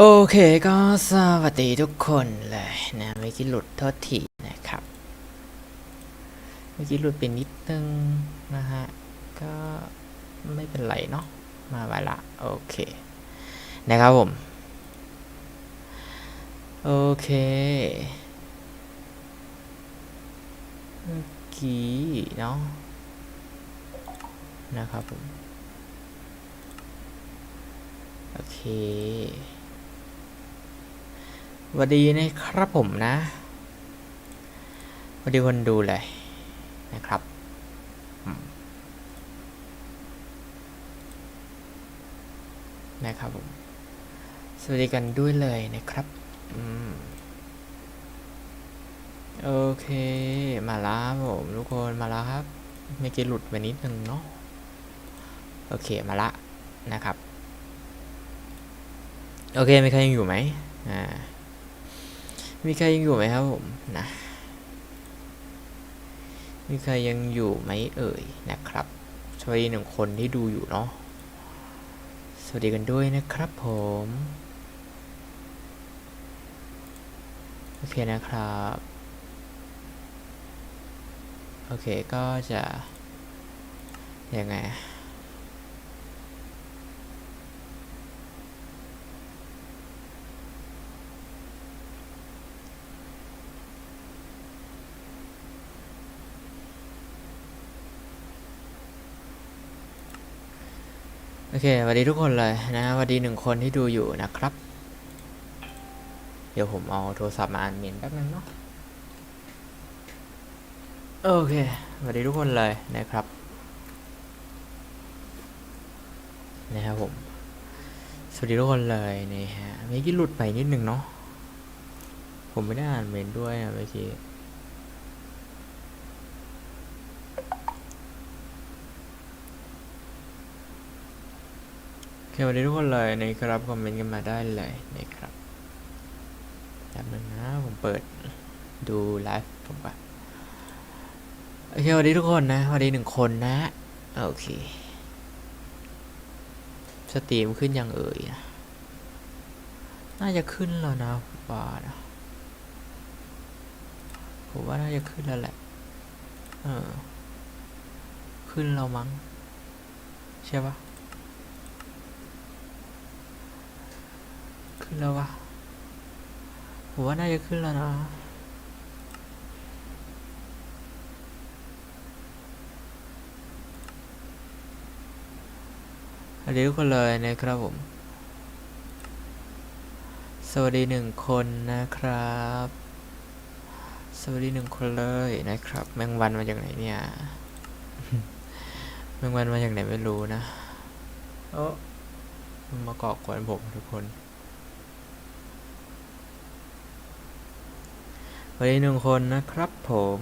โอเคก็สวัสดีทุกคนเลยนะเมื่อกี้หลุดโทษทีนะครับ เมื่อกี้หลุดไปนิดนึงนะฮะ ก็ไม่เป็นไรเนาะมาไว้ละโอเค นะครับผม โอเคเมื่อกี้เนาะนะครับผม โอเค วัสดีนะครับผมนะสวัสดีคนดูเลยนะครับนะครับผมสวัสดีกันด้วยเลยนะครับอืมโอเค มาแล้วผมทุกคนมาแล้วครับเมื่อกี้หลุดไปนิดนึงเนาะโอเคมาละนะครับ โอเคมีใครยังอยู่ไหมอ่า มีใครยังอยู่ไหมครับผมนะ มีใครยังอยู่ไหมเอ่ยนะครับสวัสดีหนึ่งคนที่ดูอยู่เนาะ สวัสดีกันด้วยนะครับผม โอเคนะครับ โอเคก็จะยังไง โอเคสวัสดีทุกคนเลยนะสวัสดีหนึ่งคนที่ดูอยู่นะครับ เดี๋ยวผมเอาโทรศัพท์มาอ่านเมนแป๊บนึงเนาะโอเคสวัสดีทุกคนเลยนะครับนะครับผม สวัสดีทุกคนเลยนี่ฮะเมื่อกี้หลุดไปนิดนึงเนาะผมไม่ได้อ่านเมนด้วยนะเมื่อกี้ โอเค สวัสดีทุกคนเลยนะครับคอมเมนต์กันมาได้เลยนะครับแป๊บนึงนะผมเปิดดูไลฟ์ผมก่อนโอเคสวัสดีทุกคนนะสวัสดีหนึ่งคนนะ โอเค สตรีมขึ้นยังเอ่ยนะน่าจะขึ้นแล้วนะว่านะผมว่าน่าจะขึ้นแล้วแหละ เออ ขึ้นแล้วมั้งใช่ปะ ขึ้นแล้ววะผมว่าน่าจะขึ้นแล้วนะสวัสดีทุกคนเลยนะครับผม สวัสดีหนึ่งคนนะครับ สวัสดีหนึ่งคนเลยนะครับ แมงวันมาจากไหนเนี่ย แมงวันมาจากไหนไม่รู้นะโอ้มันมาเกาะกวนผมทุกคน สวัสดีหนึ่งคนนะครับผม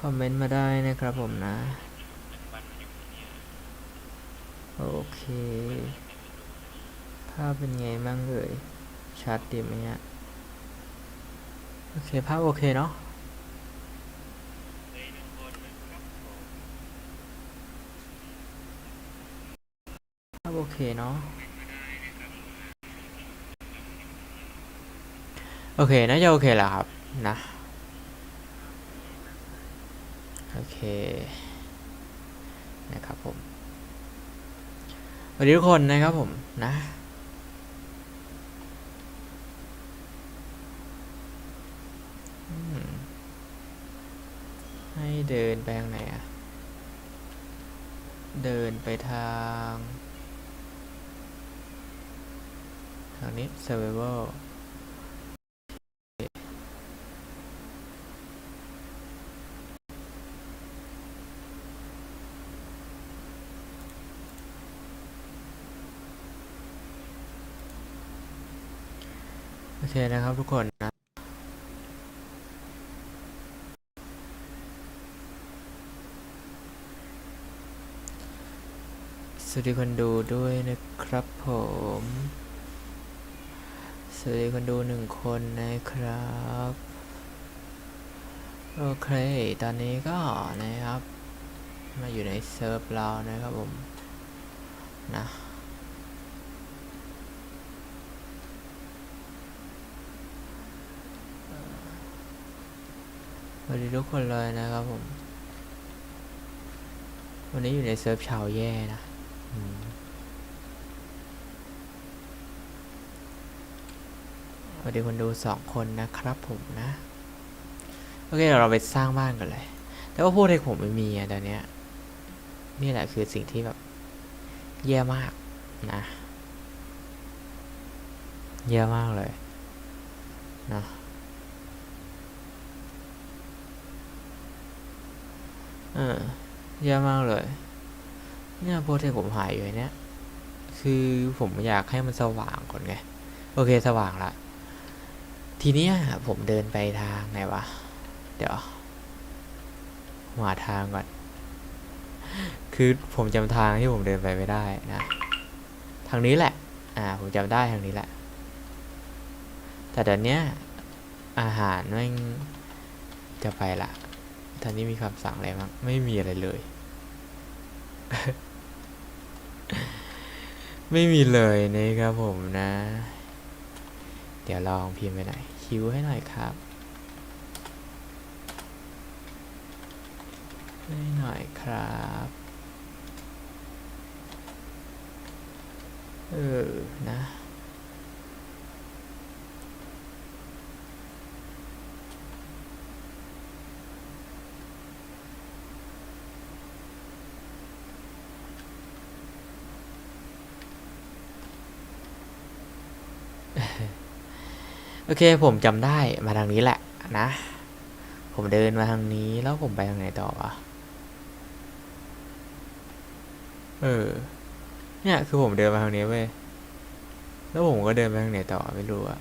คอมเมนต์มาได้นะครับผมนะ โอเค ภาพเป็นไงบ้างเอ่ย ชัดดีไหมเนี่ยโอเค ภาพโอเคเนาะภาพโอเคเนาะ โอเคน่าจะโอเคแหละครับนะโอเคนะครับผมสวัสดีทุกคนนะครับผมนะให้เดินไปทางไหนอะเดินไปทาง ทางนี้ survival เคนะครับทุกคนนะสวัสดีคนดูด้วยนะครับผม สวัสดีคนดูหนึ่งคนนะครับ โอเค ตอนนี้ก็นะครับ มาอยู่ในเซิร์ฟเรานะครับผม นะ สวัสดีทุกคนเลยนะครับผม วันนี้อยู่ในเซิร์ฟชาวแย่นะสวัสดีคนดูสองคนนะครับผมนะ โอเคเดี๋ยวเราไปสร้างบ้านกันเลย แต่ว่าพวกเด็กผมไม่มีอะตอนเนี้ย นี่แหละคือสิ่งที่แบบ แย่มากนะ แย่มากเลยนะ เออแย่มากเลย เนี่ยโปรเทคผมหายอยู่เนี่ย คือผมอยากให้มันสว่างก่อนไง โอเคสว่างละ ทีเนี้ยผมเดินไปทางไหนวะ เดี๋ยวผมหาทางก่อน คือผมจำทางที่ผมเดินไปไม่ได้นะ ทางนี้แหละ อ่า ผมจำได้ทางนี้แหละ แต่เดี๋ยวนี้อาหารแม่งจะไปละ ตอนนี้มีคำสั่งอะไรบ้างไม่มีอะไรเลย ไม่มีเลยนะครับผมนะ เดี๋ยวลองพิมพ์ไปหน่อยคิวให้หน่อยครับให้หน่อยครับเออนะ อเคผมจำได้มาทางนี้แหละนะ ผมเดินมาทางนี้แล้วผมไปทางไหนต่อวะเออ เนี่ยคือผมเดินมาทางนี้เว้ยแล้วผมก็เดินไปทางไหนต่อไม่รู้อะ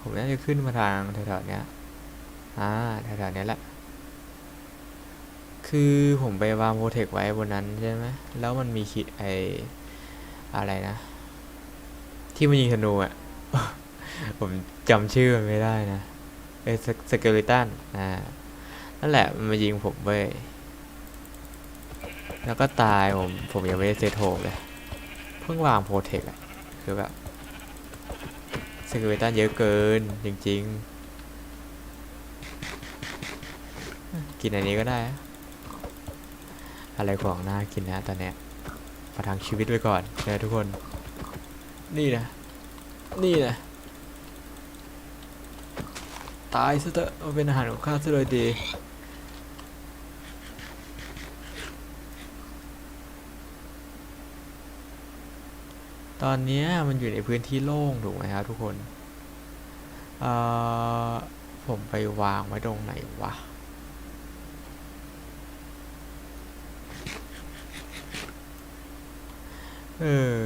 ผมน่าจะขึ้นมาทางแถวๆเนี้ยอ่าแถวๆเนี้ยแหละ คือผมไปวางโปรเทคไว้บนนั้นใช่ไหมแล้วมันมีขีดไออะไรนะ ที่มันยิงธนูอะ ผมจำชื่อมันไม่ได้นะเอสสเกลิตันอ่านั่นแหละมันมายิงผมเว้ยแล้วก็ตายผมผมยังไม่ได้เซตโฮมเลย เพิ่งวางโปรเทคอะคือแบบสเกลิตันเยอะเกิน จริงๆ กินอันนี้ก็ได้ อะไรขวางหน้ากินนะตอนเนี้ยประทังชีวิตไว้ก่อนนะทุกคน นี่นะ นี่นะ ตายซะเถอะมาเป็นอาหารของข้าซะเลยดีตอนนี้มันอยู่ในพื้นที่โล่งถูกไหมครับทุกคน ผมไปวางไว้ตรงไหนวะ เออ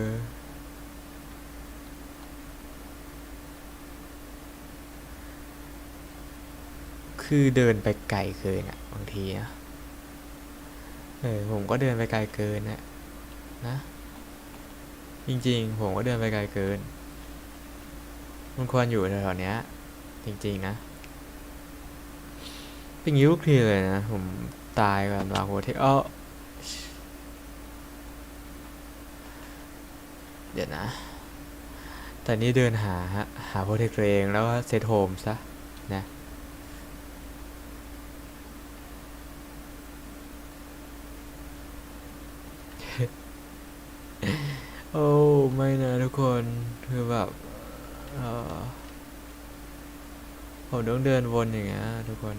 คือเดินไปไกลเกินอะบางทีนะเออผมก็เดินไปไกลเกินอะนะ จริงๆ ผมก็เดินไปไกลเกิน มันควรอยู่แถวๆเนี้ยจริงๆนะเป็นอย่างนี้ทุกทีเลยนะ ผมตายก่อนวางโฮเทคเอ้อเดี๋ยวนะ แตอนนี้เดินหาฮะหาโปรเทคตัวเองแล้วก็เซตโฮมซะนะ โอ้ ไม่นะทุกคนคือแบบเออผมต้องเดินวนอย่างเงี้ยทุกคน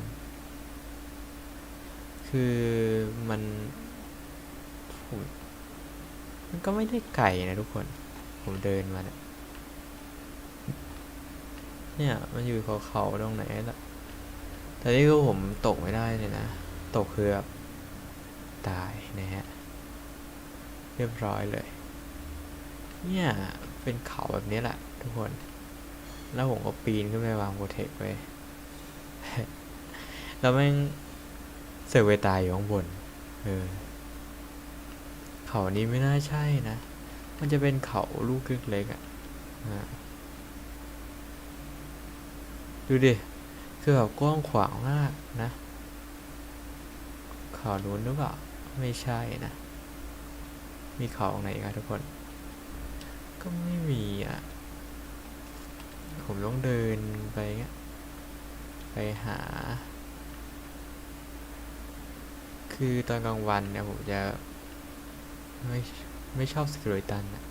คือมันมมันก็ไม่ได้ไกลนะทุกคน ผมเดินมาเนี่ยเนี่ยมันอยู่เขาเขาๆตรงไหนล่ะแต่นี่ก็ผมตกไม่ได้เลยนะ ตกคือแบบตายนะฮะ เรียบร้อยเลย เนี่ย เป็นเขาแบบนี้แหละ ทุกคน แล้วผมก็ปีนขึ้นไปวางโปรเทคไว้แล้วแม่งเสือกไปตายอยู่ข้างบน เออ เขานี้ไม่น่าใช่นะ มันจะเป็นเขาลูกเล็กๆอะดูดิ คือแบบกว้างขวางมากนะ เขานู้นหรือเปล่า ไม่ใช่นะ มีเของไหนอีกครับทุกคน ก็ไม่มีอะ ผมต้องเดินไปเงี้ย ไปหา คือตอนกลางวันเนี่ยผมจะไม่ไม่ชอบสกิลตันอะ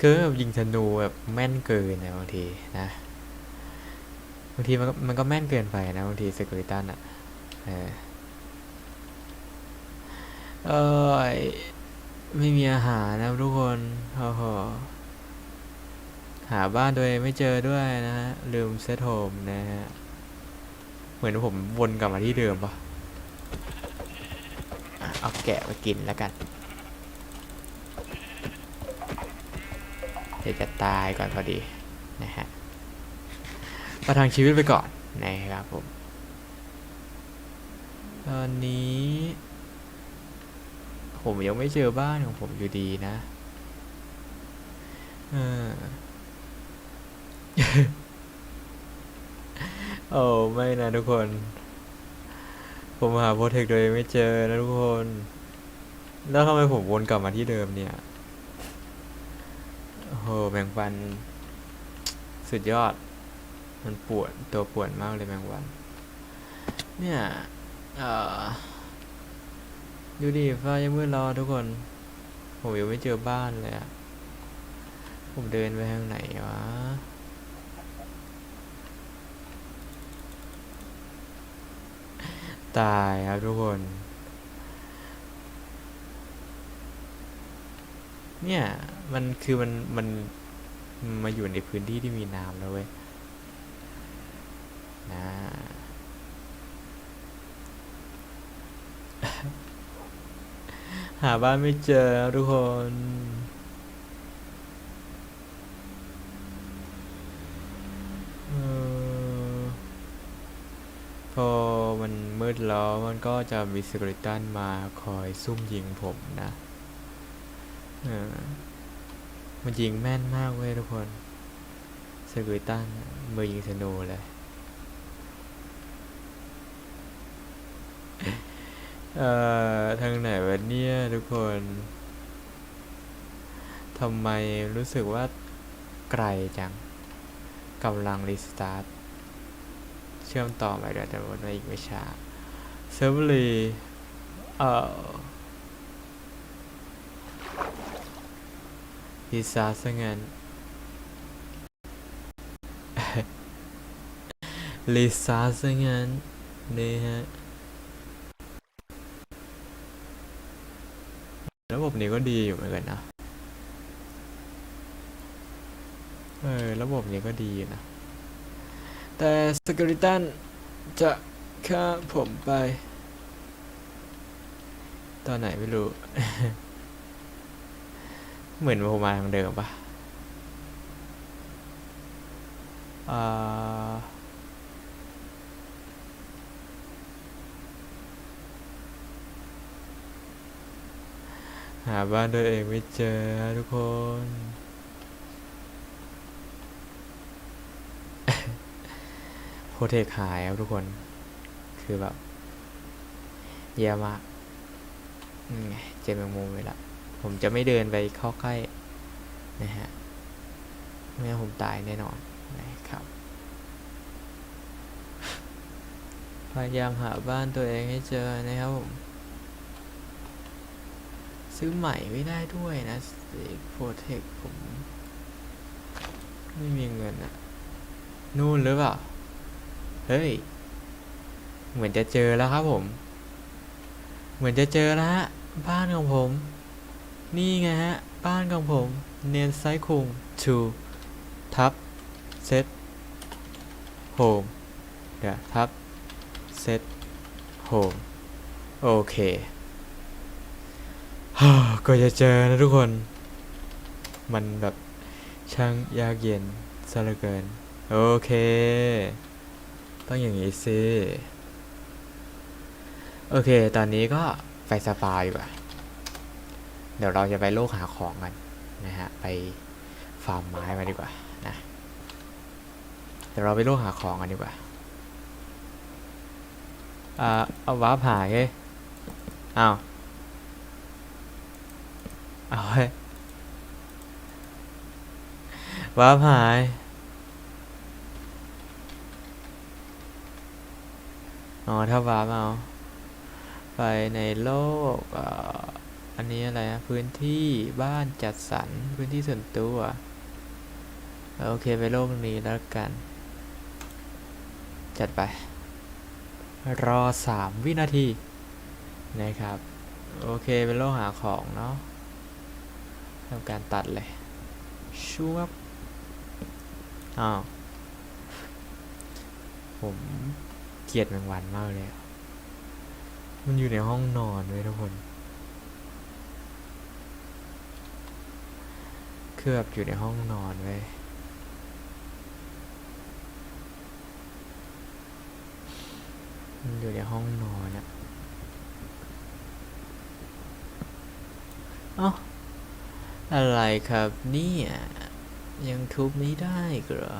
คือแบบยิงธนูแบบแม่นเกินนะบางทีนะบางทีมันก็มันก็แม่นเกินไปนะบางทีสกิลตันอะเออเอย ไม่มีอาหารนะทุกคนโอ้โหหาบ้านตัวเองไม่เจอด้วยนะฮะ ลืมเซตโฮมนะฮะ เหมือนผมวนกลับมาที่เดิมปะเอาแกะมากินแล้วกัน เดี๋ยวจะตายก่อนพอดีนะฮะ ประทังชีวิตไปก่อนนะครับผม ตอนนี้ ผมยังไม่เจอบ้านของผมอยู่ดีนะเออโอ้ไม่นะทุกคน ผมหาโปรเทคโดยไม่เจอนะทุกคน แล้วทำไมผมวนกลับมาที่เดิมเนี่ยโอ้โหแมงวัน สุดยอด มันปวดตัวปวดมากเลยแมงวัน เนี่ย เอ่อ ดูดิฟ้ายังมืดรอทุกคน ผมยังไม่เจอบ้านเลยอะผมเดินไปทางไหนวะ ตายครับทุกคน เนี่ย มันคือมันมันมันมาอยู่ในพื้นที่ที่มีน้ำแล้วเว้ยนะ หาบ้านไม่เจอทุกคนออพอมันมืดแล้วมันก็จะมีสกริตันมาคอยซุ่มยิงผมนะออมันยิงแม่นมากเว้ยทุกคนสกริตันมือยิงธนูเลย เอ่อทางไหนวะเนี่ยทุกคนทำไมรู้สึกว่าไกลจังกำลังรีสตาร์ทเชื่อมต่อไปเดี๋ยวจะวนมาอีกไม่ช้าเซอร์ฟรีเอ่อดีซาซะงั้นลิซาซะงั้นนี่ฮะ ระบบ นี้ก็ดีอยู่เหมือนกันนะ เออ ระบบนี้ก็ดีนะ แต่สก e ริตันจะฆ่าผมไป ตอนไหนไม่รู้ เหมือนผมมาทางเดิมปะอ่า หาบ้านตัวเองไม่เจอทุกคนโปรเทคหายครับทุกคน คือแบบแย่มากเจอแมงมุมไปละ ผมจะไม่เดินไปเข้าใกล้นะฮะ ไม่งั้นผมตายแน่นอนนะครับ พยายามหาบ้านตัวเองให้เจอนะครับผม ซื้อใหม่ไม่ได้ด้วยนะโปรเทคผม ไม่มีเงินอะนู่นหรือเปล่า เฮ้ย เหมือนจะเจอแล้วครับผม เหมือนจะเจอแล้วฮะ บ้านของผม นี่ไงฮะ บ้านของผม เนียนไซคุง to ทับ set home เดี๋ยวทับ set home โอเค ก็จะเจอนะทุกคน มันแบบช่างยากเย็นซะเหลือเกิน โอเค ต้องอย่างนี้สิ โอเค ตอนนี้ก็ไปสปาดีกว่าเดี๋ยวเราจะไปโลกหาของกันนะฮะ ไปฟาร์มไม้มาดีกว่านะ เดี๋ยวเราไปโลกหาของกันดีกว่า อ่า เอาวาร์ปหาเฮ้อ้าว เอาไว้ว้าร์ปหาย อ๋อ ถ้าวาเอา ไปในโลกอ,อันนี้อะไรนะพื้นที่บ้านจัดสรรพื้นที่ส่วนตัว โอเค ไปโลกนี้แล้วกัน จัดไป รอสามวินาที นะครับ โอเค เป็นโลกหาของเนาะ ทำการตัดเลยชูบอ้าวผมเกลียดแมงวันมากเลยอะมันอยู่ในห้องนอนเลยทุกคน คือแบบอยู่ในห้องนอนเว้ยมันอยู่ในห้องนอนอะเอ้า อะไรครับเนี่ย ยังทุบไม่ได้เหรอ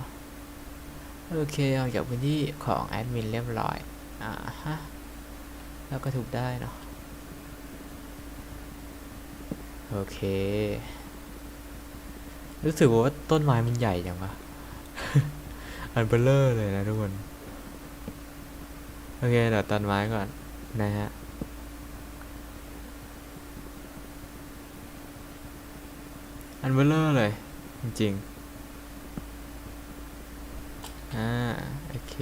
โอเคออกจากพื้นที่ของแอดมินเรียบร้อย อ่าฮะ แล้วก็ทุบได้เนาะโอเค รู้สึกว่าต้นไม้มันใหญ่จังวะอันเบลเลอร์เลยนะทุกคน โอเคเดี๋ยวตัดไม้ก่อนนะฮะ อันเบลเลอร์เลย จริงๆ อ่า โอเค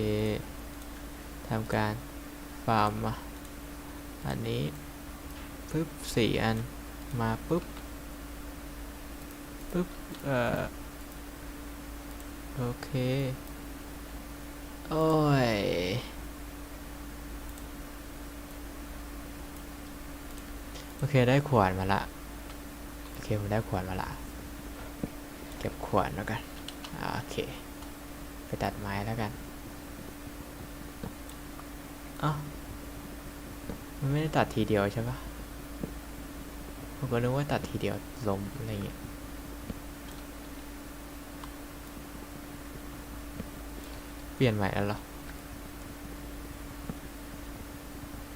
ทำการฟาร์มมาอันนี้ปึ๊บสี่อัน มาปึ๊บปึ๊บ เอ่อ โอเค โอ้ยโอเค ได้ขวานมาละ โอเค ผมได้ขวานมาละ ก็บขวานแล้วกันอโอเค ไปตัดไม้แล้วกันเอ้ามันไม่ได้ตัดทีเดียวใช่ปะผมก็นึกว่าตัดทีเดียวล้มอะไรอย่างเงี้ยเปลี่ยนใหม่แล้วเหรอ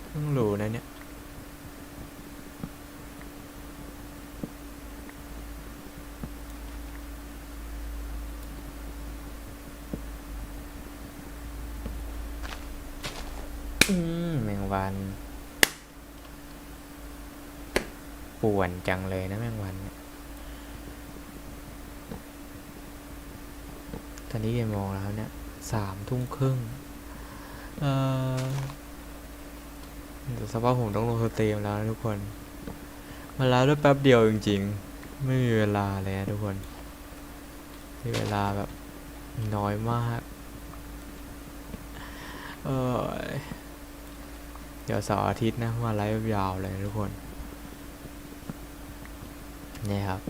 เพิ่งรู้นะเนี่ย อืมแมง วันป่วนจังเลยนะแมงวันเนี่ยตอนนี้กี่โมงแล้วเนี่ยสามทุ่มครึ่ง เอ่อเดี๋ยวสภาพผมต้องลงสตรีมแล้วนะทุกคน มาแล้วด้วยแป๊บเดียวจริงๆ ไม่มีเวลาเลยนะทุกคนมีเวลาแบบน้อยมาก เออ เดี๋ยวเสาร์อาทิตย์นะมาไลฟ์ยาวเลยทุกคนเนี่ยครับ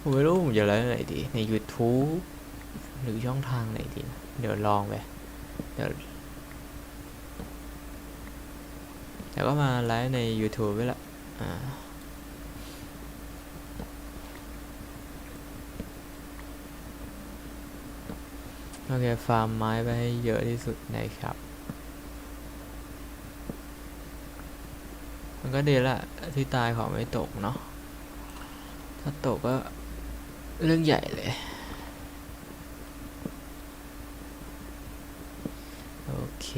ผมไม่รู้ผมจะไลฟ์ไหนดีใน YouTube หรือช่องทางไหนดีนะเดี๋ยวลองไปเดี๋ยวเดี๋ยวก็มาไลฟ์ใน YouTube ไว้ละอ่าโอเคฟาร์มไม้ไปให้เยอะที่สุดนะครับ มันก็ดีละที่ตายของไม่ตกเนาะ ถ้าตกก็เรื่องใหญ่เลย โอเค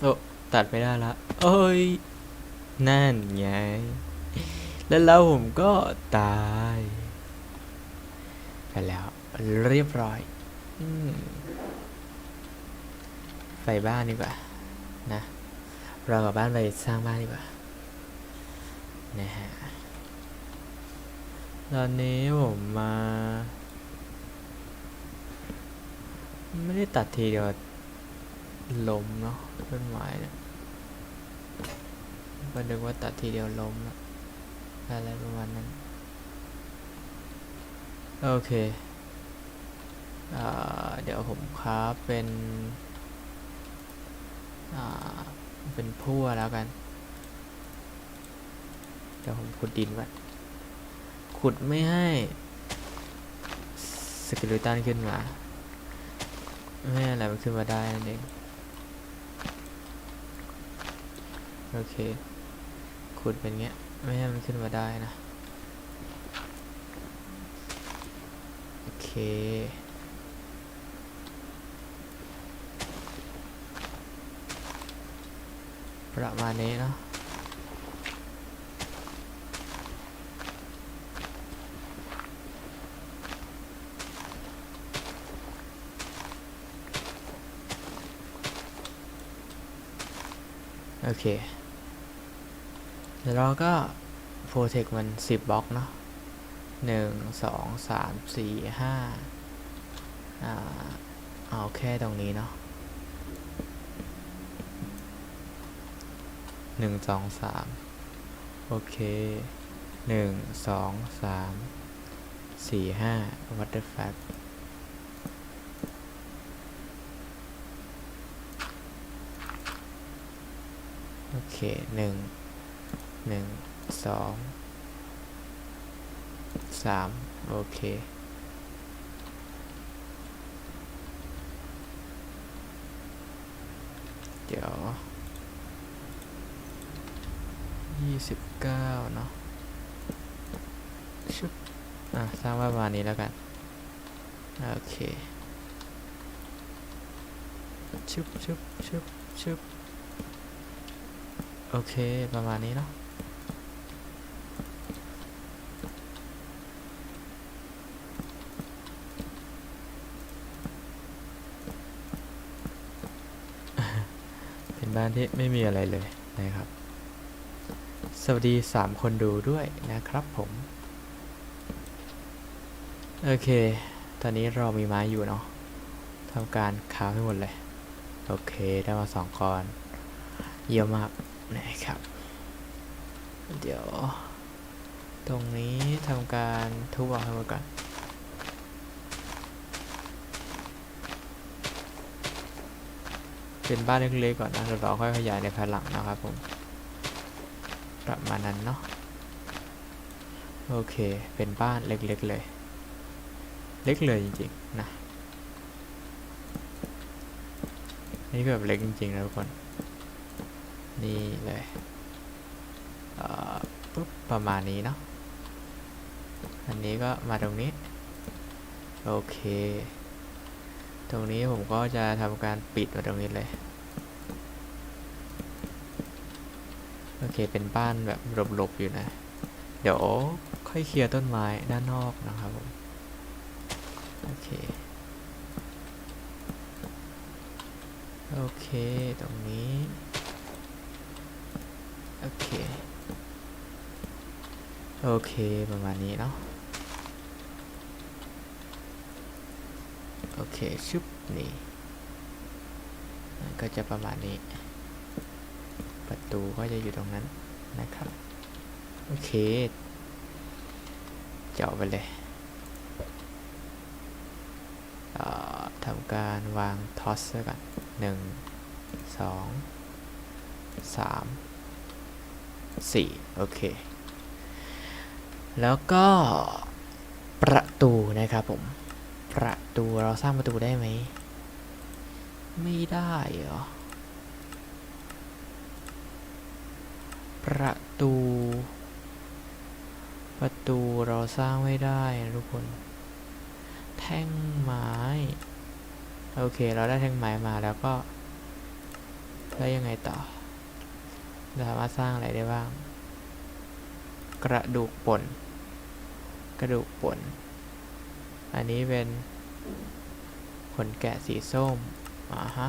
โอ้ตัดไม่ได้ละเอ้ย นั่นไง แล้วแล้วผมก็ตายไปแล้วเรียบร้อยอไปบ้านดีกว่า นะเรากลับบ้านไปสร้างบ้านดีกว่า นะฮะ ตอนนี้ผมมา ไม่ได้ตัดทีเดียว ลมเนาะต้นไม้เนี่ยก็นึกว่าตัดทีเดียวลมแล้วอะไรประมาณนั้น โอเคอเดี๋ยวผมคราฟเป็นเป็นพั่วแล้วกัน เดี๋ยวผมขุดดินก่อนขุดไม่ให้สกิลตันขึ้นมา ไม่ให้อะไรมันขึ้นมาได้นั่นเอง โอเค ขุดเป็นเงี้ย ไม่ให้มันขึ้นมาได้นะ โอเค ประมาณนี้เนาะโอเค เดี๋ยวเราก็โปรเทคมันสิบบล็อกเนาะหนึ่งสองสามสี่ห้าอ่าเอาแค่ตรงนี้เนาะหนึ่งสองสามโอเคหนึ่งสองสามสี่ห้า what the fuck โอเคหนึ่ง หนึ่งสองสามโอเค เดี๋ยวยี่สิบเก้าเนาะชุบอะ สร้างว้ประมาณนี้แล้วกัน โอเค ชุบชุบชุบชุบโอเค ประมาณนี้เนาะ เป็นบ้านที่ไม่มีอะไรเลยนะครับ สวัสดีสามคนดูด้วยนะครับผม โอเค ตอนนี้เรามีไม้อยู่เนาะทำการค้าให้หมดเลย โอเค ได้มาสองก้อน เยี่ยมมากนะครับ เดี๋ยว ตรงนี้ทำการทุบออกให้หมดก่อน เป็นบ้านเล็กๆก่อนนะเราค่อยขยายในภายหลังนะครับผม ประมาณนั้นเนาะ โอเค เป็นบ้านเล็กๆเลย เล็กเลยจริงๆนะ นี่คือแบบเล็กจริงๆนะทุกคน นี่เลยเอ่อปุ๊บประมาณนี้เนาะ อันนี้ก็มาตรงนี้ โอเค ตรงนี้ผมก็จะทำการปิดไว้ตรงนี้เลย โอเค เป็นบ้านแบบหลบๆอยู่นะ เดี๋ยวค่อยเคลียร์ต้นไม้ด้านนอกนะครับผม โอเค โอเค ตรงนี้ โอเค โอเค ประมาณนี้เนาะ โอเคชุบนี่ก็จะประมาณนี้ ประตูก็จะอยู่ตรงนั้นนะครับ โอเค เจาะไปเลยเทำการวางทอสก่อนหนึ่งสองสามสี่โอเค แล้วก็ประตูนะครับผม ประตูเราสร้างประตูได้ไหม ไม่ได้เหรอ ประตู ประตูเราสร้างไม่ได้นะทุกคน แท่งไม้ โอเค เราได้แท่งไม้มาแล้วก็ แล้วยังไงต่อ เราสามารถสร้างอะไรได้บ้าง กระดูกป่น กระดูกป่น อันนี้เป็นขนแกะสีส้มอ่าฮะ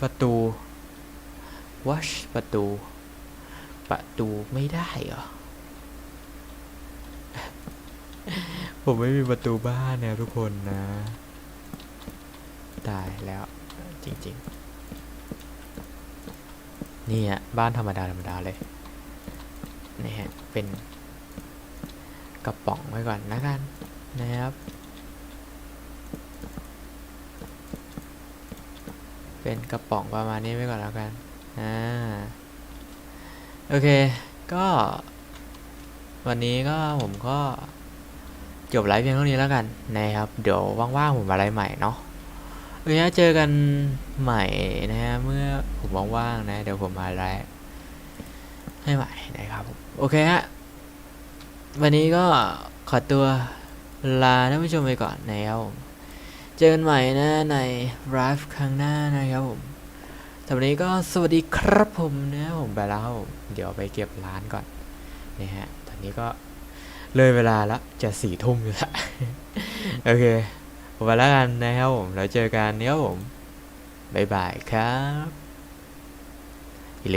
ประตู wash ประตู ประตูไม่ได้เหรอ ผมไม่มีประตูบ้านเนี่ยทุกคนนะ ตายแล้วจริงๆ นี่อะบ้านธรรมดาธรรมดาเลยนะฮะเป็น กระป๋องไว้ก่อนนะกันนะครับ เป็นกระป๋องประมาณนี้ไว้ก่อนแล้วกันอ่าโอเค ก็ วันนี้ก็ผมก็จบไลฟ์เพียงเท่านี้แล้วกันนะครับ เดี๋ยวว่างๆผมอะไรใหม่เนาะโอเคเจอกันใหม่นะฮะเมื่อผมว่างๆนะ เดี๋ยวผมมาไลฟ์ให้ใหม่นะครับ โอเคฮะ วันนี้ก็ขอตัวลาท่านผู้ชมไปก่อนนะครับผมเจอกันใหม่นะในไลฟ์ครั้งหน้านะครับผมสำหรับนนี้ก็สวัสดีครับผมนะผมไปแล้ว เดี๋ยวไปเก็บร้านก่อนนะฮะ ตอนนี้ก็เลยเวลาละจะสี่ทุ่มอยู่ละโอเคผมไปแล้วกันนะครับผม แล้วเจอกันเนี้ยผม บ๊ายบายครับ